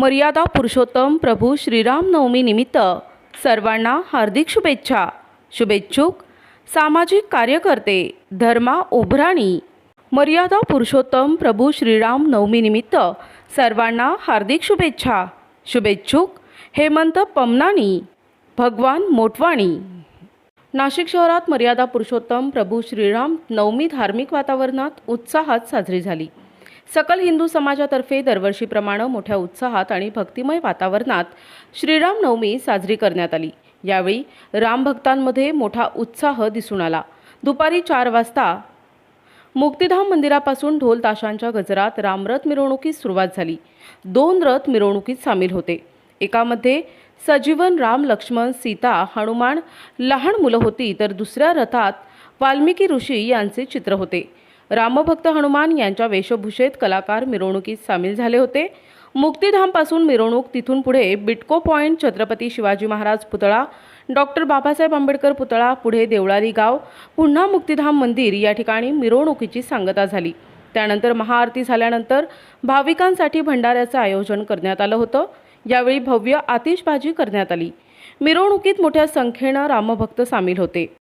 मर्यादा पुरुषोत्तम प्रभू श्रीराम नवमी निमित्त सर्वांना हार्दिक शुभेच्छा. शुभेच्छुक सामाजिक कार्यकर्ते धर्मा ओभराणी मर्यादा पुरुषोत्तम प्रभू श्रीराम नवमी निमित्त सर्वांना हार्दिक शुभेच्छा. शुभेच्छुक हेमंत पमनाणी भगवान मोटवाणी. नाशिक शहरात मर्यादा पुरुषोत्तम प्रभू श्रीराम नवमी धार्मिक वातावरणात उत्साहात साजरी झाली. सकल हिंदू समाजातर्फे दरवर्षीप्रमाणे मोठ्या उत्साहात आणि भक्तिमय वातावरणात श्रीराम नवमी साजरी करण्यात आली. यावेळी रामभक्तांमध्ये मोठा उत्साह दिसून आला. दुपारी चार वाजता मुक्तिधाम मंदिरापासून ढोल ताशांच्या गजरात रामरथ मिरवणुकीस सुरुवात झाली. दोन रथ मिरवणुकीत सामील होते. एकामध्ये सजीवन राम लक्ष्मण सीता हनुमान लहान मुलं होती तर दुसऱ्या रथात वाल्मिकी ऋषी यांचे चित्र होते. रामभक्त हनुमान यांच्या वेशभूषेत कलाकार मिरवणुकीत सामील झाले होते. मुक्तिधामपासून मिरवणूक तिथून पुढे बिटको पॉईंट छत्रपती शिवाजी महाराज पुतळा डॉक्टर बाबासाहेब आंबेडकर पुतळा पुढे देवळाली गाव पुन्हा मुक्तिधाम मंदिर या ठिकाणी मिरवणुकीची सांगता झाली. त्यानंतर महाआरती झाल्यानंतर भाविकांसाठी भंडाऱ्याचं आयोजन करण्यात आलं होतं. यावेळी भव्य आतिषबाजी करण्यात आली. मिरवणुकीत मोठ्या संख्येनं रामभक्त सामील होते.